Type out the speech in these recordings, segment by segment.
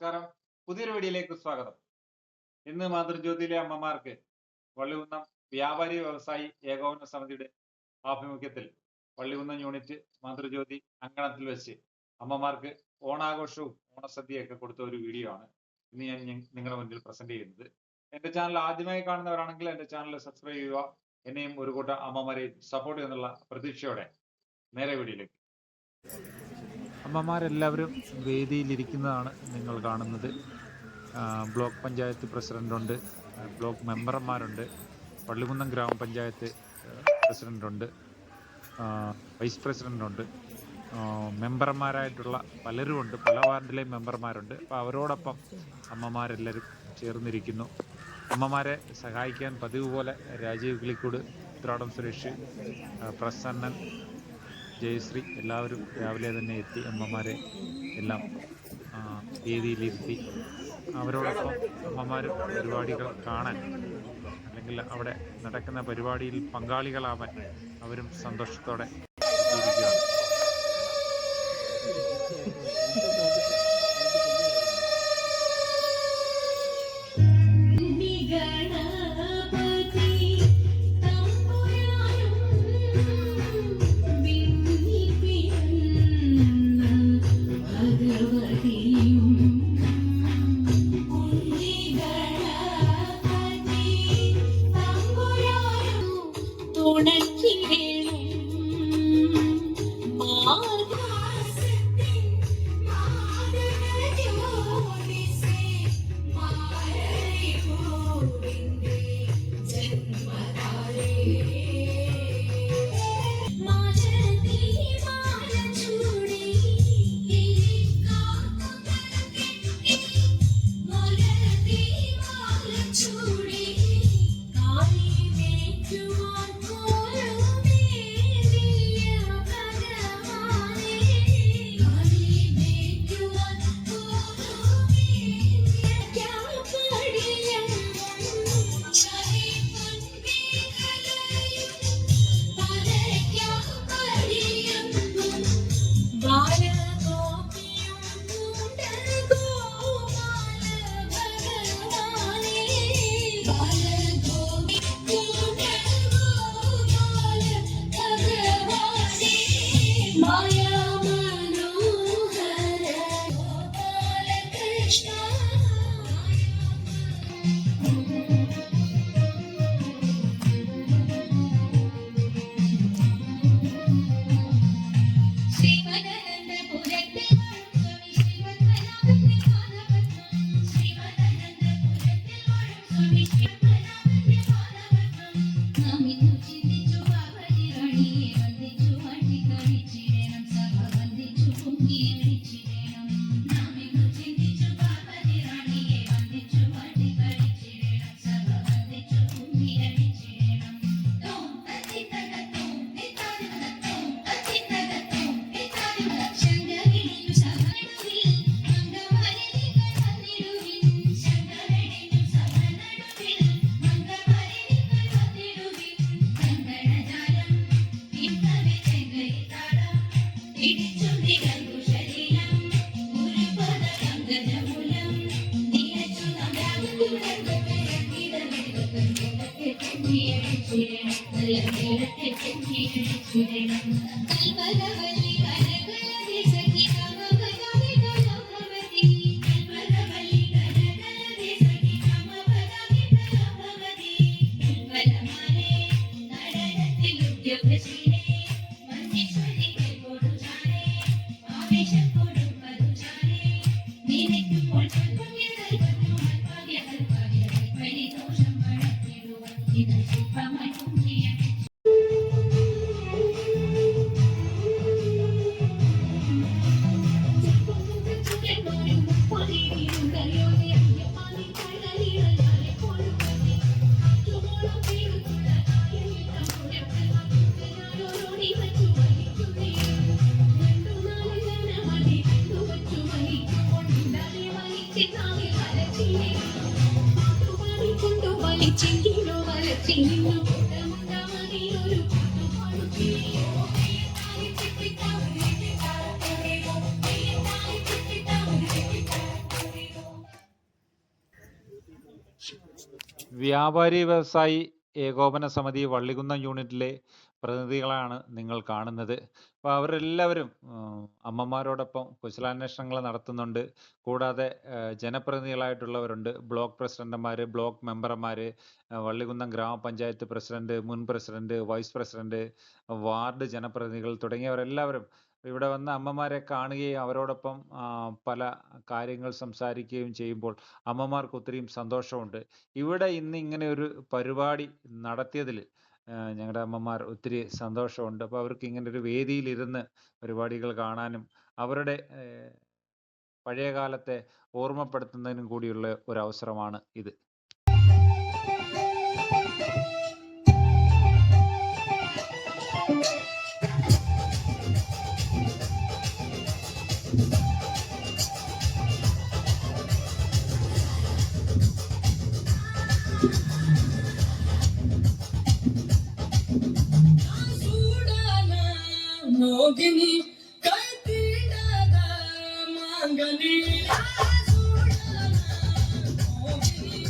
നമസ്കാരം. പുതിയൊരു വീഡിയോയിലേക്ക് സ്വാഗതം. ഇന്ന് മാതൃജ്യോതിയിലെ അമ്മമാർക്ക് വള്ളികുന്നം വ്യാപാരി വ്യവസായി ഏകോപന സമിതിയുടെ ആഭിമുഖ്യത്തിൽ വള്ളികുന്നം യൂണിറ്റ് മാതൃജ്യോതി അങ്കണത്തിൽ വെച്ച് അമ്മമാർക്ക് ഓണാഘോഷവും ഓണസദ്യയൊക്കെ കൊടുത്ത ഒരു വീഡിയോ ആണ്. ഇന്ന് ഞാൻ നിങ്ങളുടെ മുന്നിൽ പ്രസന്റ് ചെയ്യുന്നത്. എന്റെ ചാനൽ ആദ്യമായി കാണുന്നവരാണെങ്കിൽ എന്റെ ചാനൽ സബ്സ്ക്രൈബ് ചെയ്യുക. എന്നെയും ഒരു കൂട്ടം അമ്മമാരെയും സപ്പോർട്ട് ചെയ്യുന്നുള്ള പ്രതീക്ഷയോടെ നേരെ വീഡിയോയിലേക്ക്. അമ്മമാരെല്ലാവരും വേദിയിലിരിക്കുന്നതാണ് നിങ്ങൾ കാണുന്നത്. ബ്ലോക്ക് പഞ്ചായത്ത് പ്രസിഡന്റുണ്ട് ബ്ലോക്ക് മെമ്പർമാരുണ്ട് പള്ളികുന്നം ഗ്രാമപഞ്ചായത്ത് പ്രസിഡന്റുണ്ട് വൈസ് പ്രസിഡന്റുണ്ട് മെമ്പർമാരായിട്ടുള്ള പലരുമുണ്ട് പല വാർഡിലെയും മെമ്പർമാരുണ്ട്. അപ്പോൾ അവരോടൊപ്പം അമ്മമാരെല്ലാവരും ചേർന്നിരിക്കുന്നു. അമ്മമാരെ സഹായിക്കാൻ പതിവ് പോലെ രാജീവ് കിളിക്കൂട് ഉത്രാടം സുരേഷ് പ്രസന്നൻ ജയശ്രീ എല്ലാവരും രാവിലെ തന്നെ എത്തി അമ്മമാരെ എല്ലാം വേദിയിലിരുത്തി അവരോടൊപ്പം അമ്മമാരും പരിപാടികൾ കാണാൻ അല്ലെങ്കിൽ അവിടെ നടക്കുന്ന പരിപാടിയിൽ പങ്കാളികളാവാൻ അവരും സന്തോഷത്തോടെ വ്യാപാരി വ്യവസായി ഏകോപന സമിതി വള്ളികുന്നം യൂണിറ്റിലെ പ്രതിനിധികളാണ് നിങ്ങൾ കാണുന്നത്. അപ്പോൾ അവരെല്ലാവരും അമ്മമാരോടൊപ്പം കുശലാന്വേഷണങ്ങൾ നടത്തുന്നുണ്ട്. കൂടാതെ ജനപ്രതിനിധികളായിട്ടുള്ളവരുണ്ട്. ബ്ലോക്ക് പ്രസിഡന്റുമാർ ബ്ലോക്ക് മെമ്പർമാർ വള്ളികുന്നം ഗ്രാമപഞ്ചായത്ത് പ്രസിഡന്റ് മുൻ പ്രസിഡന്റ് വൈസ് പ്രസിഡന്റ് വാർഡ് ജനപ്രതിനിധികൾ തുടങ്ങിയവരെല്ലാവരും ഇവിടെ വന്ന അമ്മമാരെ കാണുകയും അവരോടൊപ്പം പല കാര്യങ്ങൾ സംസാരിക്കുകയും ചെയ്യുമ്പോൾ അമ്മമാർക്ക് ഒത്തിരിയും സന്തോഷമുണ്ട്. ഇവിടെ ഇന്ന് ഇങ്ങനെ ഒരു പരിപാടി നടത്തിയതിൽ ഞങ്ങളുടെ അമ്മമാർ ഒത്തിരി സന്തോഷമുണ്ട്. അപ്പോൾ അവർക്ക് ഇങ്ങനെ ഒരു വേദിയിലിരുന്ന് പരിപാടികൾ കാണാനും അവരുടെ പഴയകാലത്തെ പഴയ കാലത്തെ ഓർമ്മപ്പെടുത്തുന്നതിനും കൂടിയുള്ള ഒരു അവസരമാണ് ഇത്. जोगिनी कळती मांगणी जोगिनी कळती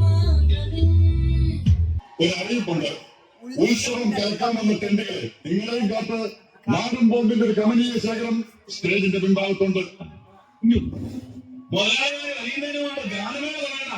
മോഗനി ഒരു അറിയിപ്പുണ്ട് ഉത്സവം കേൾക്കാമെന്ന ടെന്റുകളെ നിങ്ങളെയും കാത്ത് നാടൻ ബോംബിന്റെ ഒരു കമനീയ ശേഖരം സ്റ്റേജിന്റെ പിൻഭാഗത്തുണ്ട്. മുതലാളിമാരെ അറിയുന്നതിന് മുമ്പ് ഗാനമേള പറയണ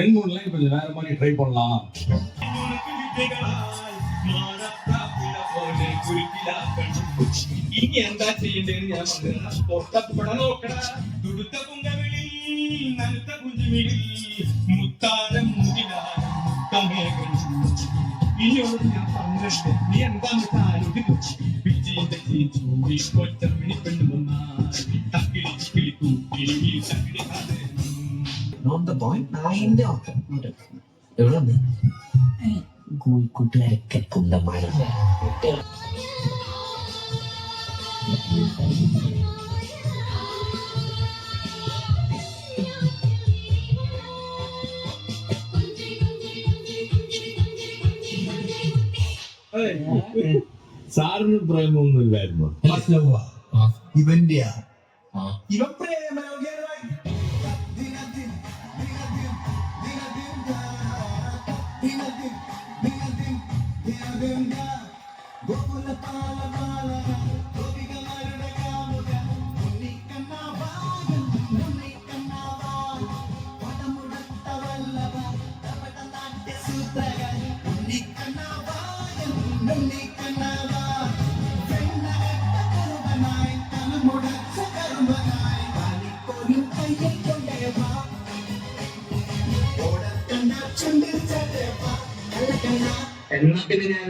ஒரு ரெண்டு மூணு லைன் கொஞ்சம் வேற மாதிரி ட்ரை பண்ணலாம் ഇനി എന്താ ചെയ്യേണ്ടതെന്ന് ഞാൻ പറഞ്ഞുതരാം പൊട്ടപ്പെട നോക്കട തുടുത്ത പുങ്കവിളി നനുത്ത കുഞ്ചുമിളി മുത്താരം മുതിരാരം മുത്തമേകൾ ഇനിയോട് ഞാൻ പറഞ്ഞിട്ട് നീ എന്താന്ന് ആലോചിക്കും വിജയന്റെ ചൂടി കൊച്ചമിണി പെണ്ണു വന്നാൽ തക്കിളി കിളി കൂട്ടി തക്കിളി കഥ നോട്ട് ദ ബോയ് നായിന്റെ ഓട്ടം എവിടെ നിന്ന് കോഴിക്കോട്ടുകാരൊക്കെ കുന്തന്മാരാണ് സാറിന് പ്രേമൊന്നും ഇല്ലായിരുന്നു ഇവന്റെയാ ഇവ പ്രേമരോഗ്യമായി ಗಂಗ ಗೋಕುಲ ಪಾಲ ಮಾಲ ಗೋಪಿಗ ಮರುಡ ಕಾಮುಗ ಮುನಿ ಕನ್ನವಾಗ ಮುನಿ ಕನ್ನವಾಗ ಪಟಮುಡತ್ತ ವಲ್ಲಭ ತಪಟ ನಾಟ್ಯ ಸೂತ್ರಗ എന്നാ പിന്നെ ഞാൻ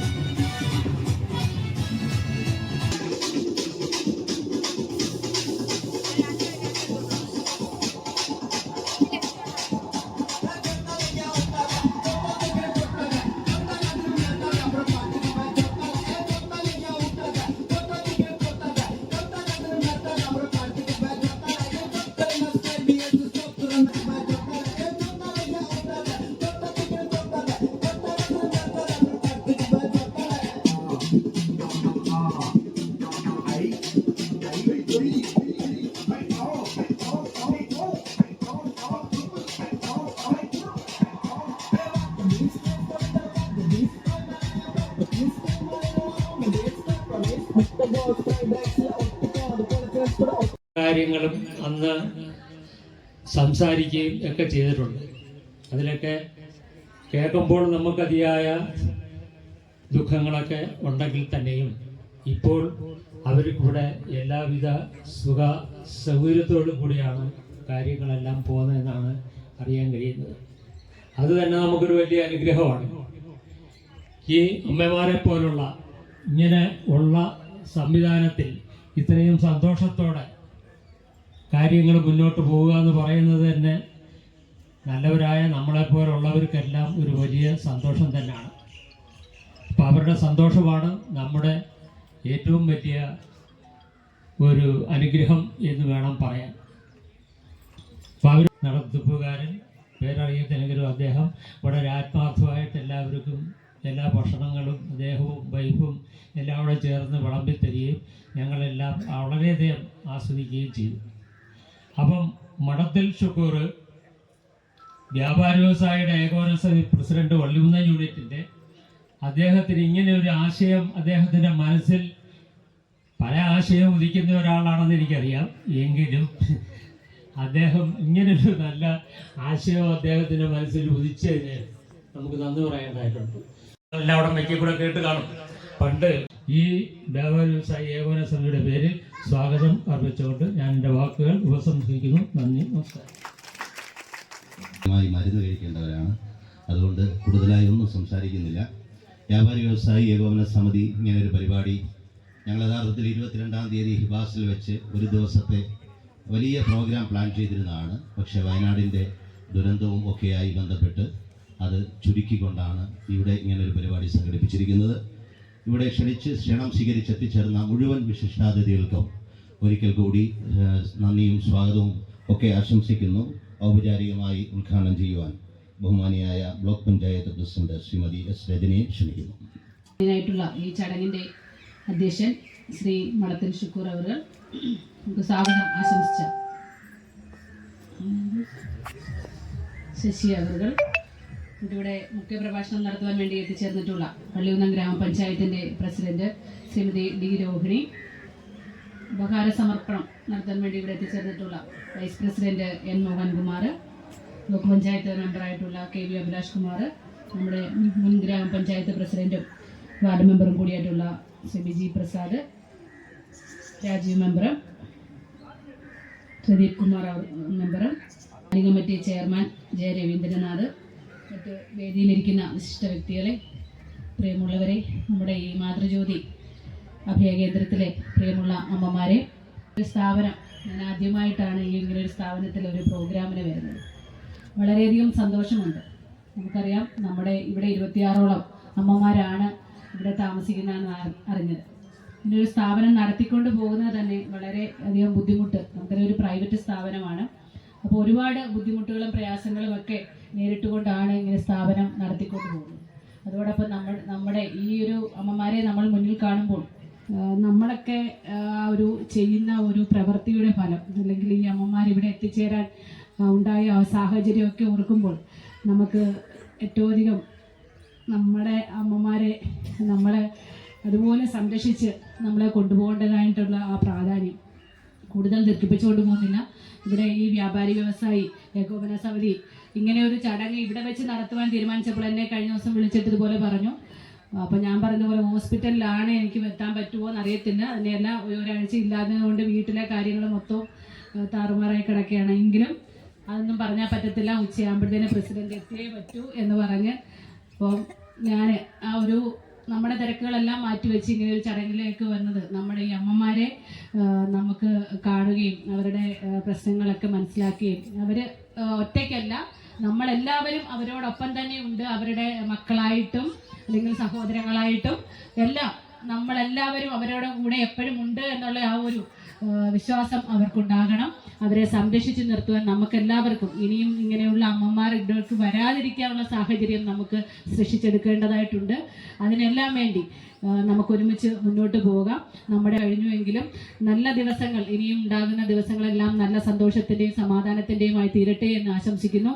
കാര്യങ്ങളും അന്ന് സംസാരിക്കുകയും ഒക്കെ ചെയ്തിട്ടുണ്ട്. അതിലൊക്കെ കേൾക്കുമ്പോൾ നമുക്കതിയായ ദുഃഖങ്ങളൊക്കെ ഉണ്ടെങ്കിൽ തന്നെയും ഇപ്പോൾ അവർക്കിവിടെ എല്ലാവിധ സുഖ സൗകര്യത്തോടു കൂടിയാണ് കാര്യങ്ങളെല്ലാം പോകുന്നതെന്നാണ് അറിയാൻ കഴിയുന്നത്. അത് തന്നെ നമുക്കൊരു വലിയ അനുഗ്രഹമാണ്. ഈ അമ്മമാരെ പോലുള്ള ഇങ്ങനെ ഉള്ള സംവിധാനത്തിൽ ഇത്രയും സന്തോഷത്തോടെ കാര്യങ്ങൾ മുന്നോട്ട് പോവുക എന്ന് പറയുന്നത് തന്നെ നല്ലവരായ നമ്മളെപ്പോലുള്ളവർക്കെല്ലാം ഒരു വലിയ സന്തോഷം തന്നെയാണ്. അപ്പം അവരുടെ സന്തോഷമാണ് നമ്മുടെ ഏറ്റവും വലിയ ഒരു അനുഗ്രഹം എന്ന് വേണം പറയാൻ. അപ്പം അവർ നടത്തിപ്പുകാരൻ പേരറിയത്തില്ലെങ്കിലും അദ്ദേഹം വളരെ ആത്മാർത്ഥമായിട്ട് എല്ലാവർക്കും എല്ലാ ഭക്ഷണങ്ങളും അദ്ദേഹവും വൈഫും എല്ലാം കൂടെ ചേർന്ന് വിളമ്പി തരികയും ഞങ്ങളെല്ലാം വളരെയധികം ആസ്വദിക്കുകയും ചെയ്തു. അപ്പം മഠത്തിൽ ഷുക്കൂർ വ്യാപാര വ്യവസായിയുടെ ഏകോപന സമിതി പ്രസിഡന്റ് വള്ളിമുന്ന യൂണിറ്റിന്റെ അദ്ദേഹത്തിന് ഇങ്ങനെ ഒരു ആശയം അദ്ദേഹത്തിന്റെ മനസ്സിൽ പല ആശയം ഉദിക്കുന്ന ഒരാളാണെന്ന് എനിക്കറിയാം. എങ്കിലും അദ്ദേഹം ഇങ്ങനൊരു നല്ല ആശയം അദ്ദേഹത്തിന്റെ മനസ്സിൽ ഉദിച്ചതിന് നമുക്ക് നന്ദി പറയേണ്ടതായിട്ടുണ്ട്. എല്ലാവരും മെക്കിക്കൂടെ മെക്കി കൂടെ കേട്ട് കാണും. പണ്ട് ഈ വ്യാപാര വ്യവസായ ഏകോപന സമിതിയുടെ പേരിൽ സ്വാഗതം അർപ്പിച്ചുകൊണ്ട് ഞാൻ എന്റെ വാക്കുകൾ ഉപസംഹരിക്കുന്നു. നന്ദി നമസ്കാരം. മരുന്ന് കഴിക്കേണ്ടവരാണ്. അതുകൊണ്ട് കൂടുതലായി ഒന്നും സംസാരിക്കുന്നില്ല. വ്യാപാരി വ്യവസായി ഏകോപന സമിതി ഇങ്ങനെ ഒരു പരിപാടി ഞങ്ങൾ യഥാർത്ഥത്തിൽ ഇരുപത്തിരണ്ടാം തീയതി ഹിബാസിൽ വെച്ച് ഒരു ദിവസത്തെ വലിയ പ്രോഗ്രാം പ്ലാൻ ചെയ്തിരുന്നതാണ്. പക്ഷേ വയനാടിന്റെ ദുരന്തവും ഒക്കെയായി ബന്ധപ്പെട്ട് അത് ചുരുക്കിക്കൊണ്ടാണ് ഇവിടെ ഇങ്ങനൊരു പരിപാടി സംഘടിപ്പിച്ചിരിക്കുന്നത്. ഇവിടെ ക്ഷണിച്ച് ക്ഷണം സ്വീകരിച്ച് എത്തിച്ചേർന്ന മുഴുവൻ വിശിഷ്ടാതിഥികൾക്കും ഒരിക്കൽ കൂടി നന്ദിയും സ്വാഗതവും ഒക്കെ ആശംസിക്കുന്നു. ഔപചാരികമായി ഉദ്ഘാടനം ചെയ്യുവാൻ ബഹുമാനിയായ block panchayat president Shrimati S രജനിയെ ക്ഷണിക്കുന്നു. ആയിട്ടുള്ള ഈ ചടങ്ങിന്റെ അധ്യക്ഷൻ ശ്രീ മടത്തിൽ ഷുക്കൂർ അവർ നമുക്ക് സ്വാഗതം ആശംസിച്ച ശശി അവർ ഇവിടെ മുഖ്യപ്രഭാഷണം നടത്തുവാൻ വേണ്ടി എത്തിച്ചേർന്നിട്ടുള്ള പള്ളിയുന്നം ഗ്രാമപഞ്ചായത്തിന്റെ പ്രസിഡന്റ് ശ്രീമതി ഡി രോഹിണി. ഉപഹാര സമർപ്പണം നടത്താൻ വേണ്ടി ഇവിടെ എത്തിച്ചേർന്നിട്ടുള്ള vice president N Mohankumar block panchayat മെമ്പറായിട്ടുള്ള K V Abhilash Kumar നമ്മുടെ മുൻ ഗ്രാമപഞ്ചായത്ത് പ്രസിഡന്റും വാർഡ് മെമ്പറും കൂടിയായിട്ടുള്ള Shri Biji Prasad Rajeev member Pradeep Kumar member committee chairman Jaya Ravindranath മറ്റ് വേദിയിലിരിക്കുന്ന വിശിഷ്ട വ്യക്തികളെ പ്രിയമുള്ളവരെ നമ്മുടെ ഈ മാതൃജ്യോതി അഭയകേന്ദ്രത്തിലെ പ്രിയമുള്ള അമ്മമാരെ ഒരു സ്ഥാപനം. ഞാൻ ആദ്യമായിട്ടാണ് ഈ ഇങ്ങനെ ഒരു സ്ഥാപനത്തിൽ ഒരു പ്രോഗ്രാമിന് വരുന്നത്. വളരെയധികം സന്തോഷമുണ്ട്. നമുക്കറിയാം നമ്മുടെ ഇവിടെ ഇരുപത്തിയാറോളം അമ്മമാരാണ് ഇവിടെ താമസിക്കുന്നതെന്ന് അറിഞ്ഞത്. അറിഞ്ഞത് ഇങ്ങനൊരു സ്ഥാപനം നടത്തിക്കൊണ്ട് പോകുന്നത് തന്നെ വളരെ അധികം ബുദ്ധിമുട്ട്. നമുക്കറിയാം ഒരു പ്രൈവറ്റ് സ്ഥാപനമാണ്. അപ്പോൾ ഒരുപാട് ബുദ്ധിമുട്ടുകളും പ്രയാസങ്ങളും ഒക്കെ നേരിട്ടുകൊണ്ടാണ് ഇങ്ങനെ സ്ഥാപനം നടത്തിക്കൊണ്ട് പോകുന്നത് അതോടൊപ്പം നമ്മൾ നമ്മുടെ ഈ ഒരു അമ്മമാരെ നമ്മൾ മുന്നിൽ കാണുമ്പോൾ നമ്മളൊക്കെ ആ ഒരു ചെയ്യുന്ന ഒരു പ്രവൃത്തിയുടെ ഫലം അല്ലെങ്കിൽ ഈ അമ്മമാർ ഇവിടെ എത്തിച്ചേരാൻ ഉണ്ടായ സാഹചര്യമൊക്കെ ഓർക്കുമ്പോൾ നമുക്ക് ഏറ്റവും അധികം നമ്മുടെ അമ്മമാരെ നമ്മളെ അതുപോലെ സംരക്ഷിച്ച് നമ്മളെ കൊണ്ടുപോകേണ്ടതായിട്ടുള്ള ആ പ്രാധാന്യം കൂടുതൽ ദീർഘിപ്പിച്ചുകൊണ്ട് പോകുന്നില്ല. ഇവിടെ ഈ വ്യാപാരി വ്യവസായി ഏകോപന സമിതി ഇങ്ങനെ ഒരു ചടങ്ങ് ഇവിടെ വെച്ച് നടത്തുവാൻ തീരുമാനിച്ചപ്പോൾ എന്നെ കഴിഞ്ഞ ദിവസം വിളിച്ചിട്ട് ഇതുപോലെ പറഞ്ഞു. അപ്പോൾ ഞാൻ പറഞ്ഞ പോലെ ഹോസ്പിറ്റലിലാണ് എനിക്ക് എത്താൻ പറ്റുമോ എന്ന് അറിയത്തില്ല തന്നെയല്ല ഒരു- ഒരാഴ്ച ഇല്ലാത്തതുകൊണ്ട് വീട്ടിലെ കാര്യങ്ങൾ മൊത്തം താറുമാറായി കിടക്കുകയാണ്. എങ്കിലും അതൊന്നും പറഞ്ഞാൽ പറ്റത്തില്ല. ഉച്ചയാകുമ്പോഴത്തേന് പ്രസിഡന്റ് എത്തിയേ പറ്റൂ എന്ന് പറഞ്ഞ് അപ്പോൾ ഞാൻ ആ ഒരു നമ്മുടെ തിരക്കുകളെല്ലാം മാറ്റിവെച്ച് ഇങ്ങനെ ഒരു ചടങ്ങിലേക്ക് വന്നത് നമ്മുടെ ഈ അമ്മമാരെ നമുക്ക് കാണുകയും അവരുടെ പ്രശ്നങ്ങളൊക്കെ മനസ്സിലാക്കുകയും. അവർ ഒറ്റയ്ക്കല്ല നമ്മളെല്ലാവരും അവരോടൊപ്പം തന്നെ ഉണ്ട്. അവരുടെ മക്കളായിട്ടും അല്ലെങ്കിൽ സഹോദരങ്ങളായിട്ടും എല്ലാം നമ്മളെല്ലാവരും അവരുടെ കൂടെ എപ്പോഴും ഉണ്ട് എന്നുള്ള ആ ഒരു വിശ്വാസം അവർക്കുണ്ടാകണം. അവരെ സംരക്ഷിച്ചു നിർത്തുവാൻ നമുക്ക് എല്ലാവർക്കും ഇനിയും ഇങ്ങനെയുള്ള അമ്മമാർ ഇടയ്ക്ക് വരാതിരിക്കാനുള്ള സാഹചര്യം നമുക്ക് സൃഷ്ടിച്ചെടുക്കേണ്ടതായിട്ടുണ്ട്. അതിനെല്ലാം വേണ്ടി നമുക്ക് ഒരുമിച്ച് മുന്നോട്ട് പോകാം. നമ്മുടെ കഴിഞ്ഞുവെങ്കിലും നല്ല ദിവസങ്ങൾ ഇനിയും ഉണ്ടാകുന്ന ദിവസങ്ങളെല്ലാം നല്ല സന്തോഷത്തിന്റെയും സമാധാനത്തിന്റെയും ആയി തീരട്ടെ എന്ന് ആശംസിക്കുന്നു.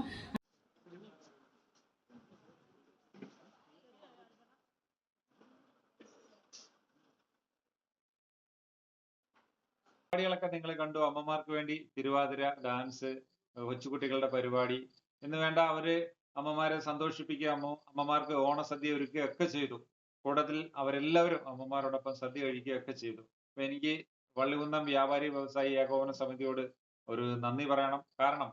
പരിപാടികളൊക്കെ നിങ്ങൾ കണ്ടു. അമ്മമാർക്ക് വേണ്ടി തിരുവാതിര ഡാൻസ് കൊച്ചുകുട്ടികളുടെ പരിപാടി എന്ന് വേണ്ട അവർ അമ്മമാരെ സന്തോഷിപ്പിക്കുക അമ്മ അമ്മമാർക്ക് ഓണസദ്യ ഒരുക്കുക ഒക്കെ ചെയ്തു. കൂട്ടത്തിൽ അവരെല്ലാവരും അമ്മമാരോടൊപ്പം സദ്യ കഴിക്കുകയൊക്കെ ചെയ്തു. അപ്പൊ എനിക്ക് വള്ളികുന്നം വ്യാപാരി വ്യവസായി ഏകോപന സമിതിയോട് ഒരു നന്ദി പറയണം. കാരണം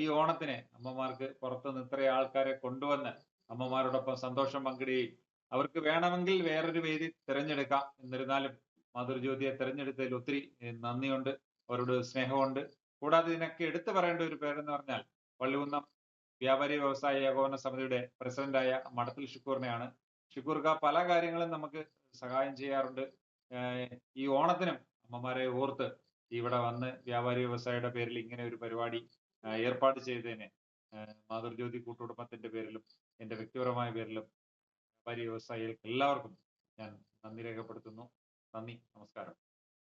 ഈ ഓണത്തിന് അമ്മമാർക്ക് പുറത്തുനിന്ന് ഇത്രയും ആൾക്കാരെ കൊണ്ടുവന്ന് അമ്മമാരോടൊപ്പം സന്തോഷം പങ്കിടുകയും അവർക്ക് വേണമെങ്കിൽ വേറൊരു വേദി തിരഞ്ഞെടുക്കാം എന്നിരുന്നാലും മാതൃജ്യോതിയെ തെരഞ്ഞെടുത്തതിൽ ഒത്തിരി നന്ദിയുണ്ട് അവരോട് സ്നേഹമുണ്ട് കൂടാതെ ഇതിനൊക്കെ എടുത്തു പറയേണ്ട ഒരു പേരെന്ന് പറഞ്ഞാൽ വള്ളികുന്നം വ്യാപാരി വ്യവസായ ഏകോപന സമിതിയുടെ പ്രസിഡന്റായ മടത്തിൽ ഷുക്കൂറിനെയാണ്. ഷുക്കൂർക്ക പല കാര്യങ്ങളും നമുക്ക് സഹായം ചെയ്യാറുണ്ട്. ഈ ഓണത്തിനും അമ്മമാരെ ഓർത്ത് ഇവിടെ വന്ന് വ്യാപാരി വ്യവസായിയുടെ പേരിൽ ഇങ്ങനെ ഒരു പരിപാടി ഏർപ്പാട് ചെയ്തതിന് മാതൃജ്യോതി കൂട്ടുകുടുംബത്തിന്റെ പേരിലും എന്റെ വ്യക്തിപരമായ പേരിലും വ്യാപാരി വ്യവസായികൾക്ക് എല്ലാവർക്കും ഞാൻ നന്ദി രേഖപ്പെടുത്തുന്നു. നന്ദി നമസ്കാരം